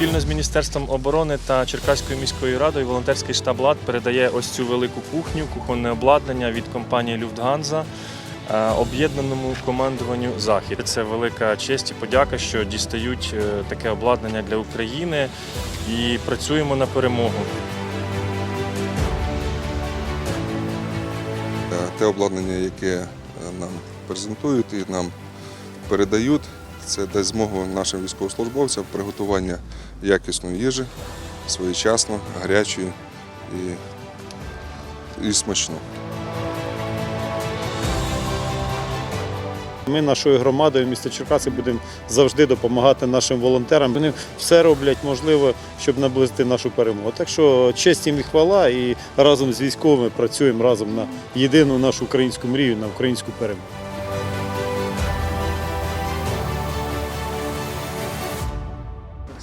Міністерством оборони та Черкаською міською радою волонтерський штаб ЛАД передає ось цю велику кухню, кухонне обладнання від компанії Люфтганза е, об'єднаному командуванню Захід. Це велика честь і подяка, що дістають е, таке обладнання для України і працюємо на перемогу. Е, Те обладнання, яке нам презентують і нам передають, це дасть змогу нашим військовослужбовцям приготування якісної їжі, своєчасно, гарячої і, і смачно. Ми нашою громадою міста Черкаси будемо завжди допомагати нашим волонтерам. Вони все роблять можливе, щоб наблизити нашу перемогу. Так що честь їм і хвала, і разом з військовими працюємо разом на єдину нашу українську мрію, на українську перемогу.